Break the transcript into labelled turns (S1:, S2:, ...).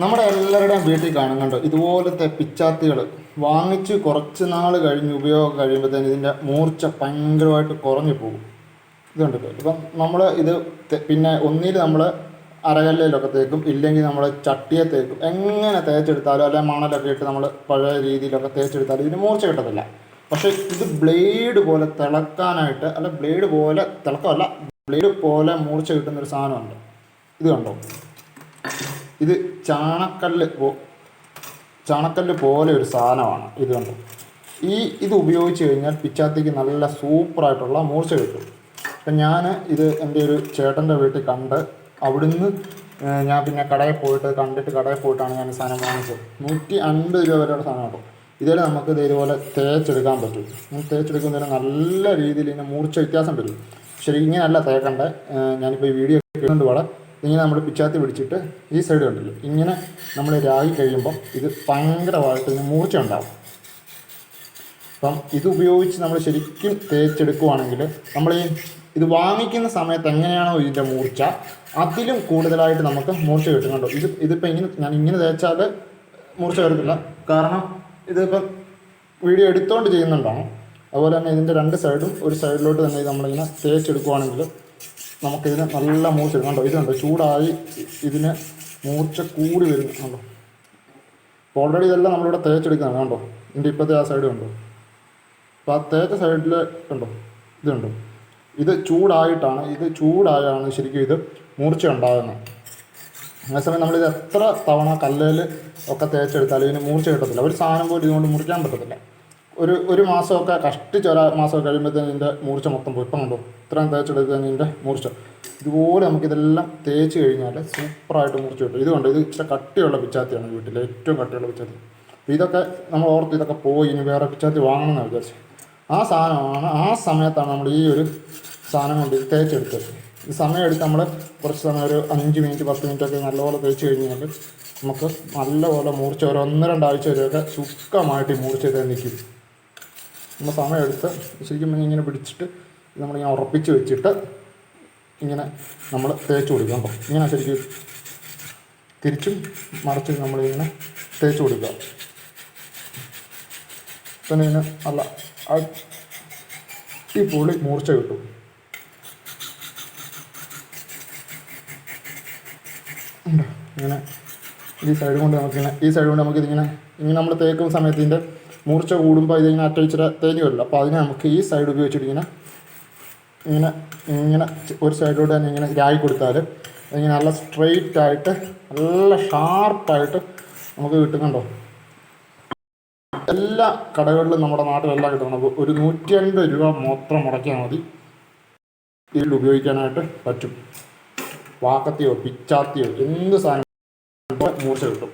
S1: നമ്മുടെ എല്ലാവരുടെയും വീട്ടിൽ കാണുന്നുണ്ടോ ഇതുപോലത്തെ പിച്ചാത്തികൾ വാങ്ങിച്ച് കുറച്ച് നാൾ കഴിഞ്ഞ് ഉപയോഗം കഴിയുമ്പോഴത്തേന് ഇതിന്റെ മൂർച്ച ഭയങ്കരമായിട്ട് കുറഞ്ഞു പോകും. ഇതുണ്ട് ഇപ്പം നമ്മൾ ഇത് പിന്നെ ഒന്നിൽ നമ്മൾ അരകല്ലയിലൊക്കെ തേക്കും ഇല്ലെങ്കിൽ നമ്മൾ ചട്ടിയെ തേക്കും എങ്ങനെ തേച്ചെടുത്താലും അല്ലെങ്കിൽ മണലൊക്കെ ഇട്ട് നമ്മൾ പഴയ രീതിയിലൊക്കെ തേച്ചെടുത്താലും ഇതിന് മൂർച്ച കിട്ടത്തില്ല. പക്ഷേ ഇത് ബ്ലേഡ് പോലെ തിളക്കാനായിട്ട് അല്ല ബ്ലേഡ് പോലെ തിളക്കമല്ല ബ്ലേഡ് പോലെ മൂർച്ച കിട്ടുന്നൊരു സാധനമുണ്ട്. ഇത് കണ്ടോ? ഇത് ചാണക്കല്ല് ചാണക്കല്ല് പോലെ ഒരു സാധനമാണ്. ഇത് ഈ ഇത് ഉപയോഗിച്ച് കഴിഞ്ഞാൽ പിച്ചാത്തിക്ക് നല്ല സൂപ്പറായിട്ടുള്ള മൂർച്ച കിട്ടും. അപ്പം ഞാൻ ഇത് എന്റെ ഒരു ചേട്ടന്റെ വീട്ടിൽ കണ്ട് അവിടുന്ന് ഞാൻ പിന്നെ കടയിൽ പോയിട്ട് കണ്ടിട്ട് കടയിൽ പോയിട്ടാണ് ഞാൻ സാധനം വാങ്ങിച്ചത്. നൂറ്റി അൻപത് രൂപ വരെയുള്ള സാധനം കിട്ടും. ഇതിൽ നമുക്ക് ഇതേപോലെ തേച്ചെടുക്കാൻ പറ്റും. തേച്ചെടുക്കുന്നതിന് നല്ല രീതിയിൽ ഇതിന് മൂർച്ച വ്യത്യാസം വരും. ശരി ഇങ്ങനെയല്ല തേക്കണ്ടേ. ഞാനിപ്പോൾ ഈ വീഡിയോ കേൾക്കുന്നുണ്ട് പാടെ ഇങ്ങനെ നമ്മൾ പിച്ചാത്തി പിടിച്ചിട്ട് ഈ സൈഡ് കണ്ടല്ലോ? ഇങ്ങനെ നമ്മൾ രാഗി കഴിയുമ്പം ഇത് ഭയങ്കരമായിട്ട് ഇതിന് മൂർച്ച ഉണ്ടാവും. അപ്പം ഇത് ഉപയോഗിച്ച് നമ്മൾ ശരിക്കും തേച്ചെടുക്കുവാണെങ്കിൽ നമ്മൾ ഈ ഇത് വാങ്ങിക്കുന്ന സമയത്ത് എങ്ങനെയാണോ ഇതിന്റെ മൂർച്ച അതിലും കൂടുതലായിട്ട് നമുക്ക് മൂർച്ച കിട്ടും കണ്ടോ? ഇത് ഇതിപ്പോൾ ഇങ്ങനെ ഞാൻ ഇങ്ങനെ തേച്ചാൽ മൂർച്ച വരത്തില്ല. കാരണം ഇതിപ്പം വീഡിയോ എടുത്തുകൊണ്ട് ചെയ്യുന്നുണ്ടാണ് അതുപോലെ തന്നെ ഇതിന്റെ രണ്ട് സൈഡും ഒരു സൈഡിലോട്ട് തന്നെ നമ്മളിങ്ങനെ തേച്ചെടുക്കുവാണെങ്കിൽ നമുക്കിതിന് നല്ല മൂർച്ച കണ്ടോ? ഇതുണ്ട് ചൂടായി ഇതിന് മൂർച്ച കൂടി വരുന്നു. കണ്ടോ? ഓൾറെഡി ഇതെല്ലാം നമ്മളിവിടെ തേച്ചെടുക്കുന്നതാണ് കണ്ടോ? ഇതിന്റെ ഇപ്പോഴത്തെ ആ സൈഡ് കണ്ടോ? അപ്പോൾ ആ തേച്ച സൈഡിൽ കണ്ടോ? ഇത് കണ്ടോ? ഇത് ചൂടായിട്ടാണ് ഇത് ചൂടായാണ് ശരിക്കും ഇത് മൂർച്ച ഉണ്ടാകുന്നത്. അതേസമയം നമ്മളിത് എത്ര തവണ കല്ലിൽ ഒക്കെ തേച്ചെടുത്താലും ഇതിന് മൂർച്ച കിട്ടത്തില്ല. ഒരു സാധനം പോലും ഇതുകൊണ്ട് മുറിക്കാൻ പറ്റത്തില്ല. ഒരു ഒരു മാസമൊക്കെ കഷ്ടിച്ച് ഒരു മാസം കഴിയുമ്പോഴത്തേന് ഇതിന്റെ മൂർച്ച മൊത്തം പോയി. ഇപ്പം കണ്ടോ? ഇത്രയും തേച്ചെടുത്തതിന് ഇതിന്റെ മൂർച്ച. ഇതുപോലെ നമുക്കിതെല്ലാം തേച്ച് കഴിഞ്ഞാൽ സൂപ്പറായിട്ട് മൂർച്ച കിട്ടും. ഇത് കണ്ടോ? ഇത് ഇച്ചിരി കട്ടിയുള്ള പിച്ചാത്തിയാണ് വീട്ടിൽ ഏറ്റവും കട്ടിയുള്ള പിച്ചാത്തി. അപ്പോൾ ഇതൊക്കെ നമ്മൾ ഓർത്ത് ഇതൊക്കെ പോയി ഇനി വേറെ പിച്ചാത്തി വാങ്ങണമെന്ന് വിചാരിച്ചു ആ സാധനമാണ് ആ സമയത്താണ് നമ്മൾ ഈ ഒരു സാധനം കൊണ്ട് തേച്ചെടുത്തത്. ഈ സമയം എടുത്ത് നമ്മൾ കുറച്ച് സമയം ഒരു അഞ്ച് മിനിറ്റ് പത്ത് മിനിറ്റ് ഒക്കെ നല്ലപോലെ തേച്ച് കഴിഞ്ഞാൽ നമുക്ക് നല്ലപോലെ മൂർച്ച ഒരു ഒന്ന് രണ്ടാഴ്ച വരെയൊക്കെ സുഖമായിട്ട് ഈ മൂർച്ച ചെയ്ത് നിൽക്കും. നമ്മൾ സമയം എടുത്ത് ശരിക്കും പറഞ്ഞാൽ ഇങ്ങനെ പിടിച്ചിട്ട് നമ്മളിങ്ങനെ ഉറപ്പിച്ച് വെച്ചിട്ട് ഇങ്ങനെ നമ്മൾ തേച്ച് കൊടുക്കുക അപ്പം. ഇങ്ങനെ ശരിക്കും തിരിച്ചും മറിച്ചും നമ്മളിങ്ങനെ തേച്ച് കൊടുക്കുക. പിന്നെ ഇതിന് നല്ല അടിപൊളി മൂർച്ച കിട്ടും? ഇങ്ങനെ ഈ സൈഡ് കൊണ്ട് നമുക്കിങ്ങനെ ഈ സൈഡ് കൊണ്ട് നമുക്കിതിങ്ങനെ ഇങ്ങനെ നമ്മൾ തേക്കുന്ന സമയത്ത് ഇതിന്റെ മൂർച്ച കൂടുമ്പോൾ ഇതിങ്ങനെ അറ്റയിച്ചിട്ട് തേഞ്ഞ് വരില്ല. അപ്പോൾ അതിനെ നമുക്ക് ഈ സൈഡ് ഉപയോഗിച്ചിട്ട് ഇങ്ങനെ ഇങ്ങനെ ഇങ്ങനെ ഒരു സൈഡിലൂടെ തന്നെ ഇങ്ങനെ രായി കൊടുത്താൽ ഇങ്ങനെ നല്ല സ്ട്രെയിറ്റ് ആയിട്ട് നല്ല ഷാർപ്പായിട്ട് നമുക്ക് കിട്ടുന്നുണ്ടോ? എല്ലാ കടകളിലും നമ്മുടെ നാട്ടിലെല്ലാം കിട്ടണം ഒരു നൂറ്റി അൻപത് രൂപ മാത്രം മുടക്കിയാൽ മതി. ഇതിൽ ഉപയോഗിക്കാനായിട്ട് പറ്റും. വാക്കത്തിയോ പിച്ചാത്തിയോ എന്ത് സാധനം മൂർച്ച കിട്ടും.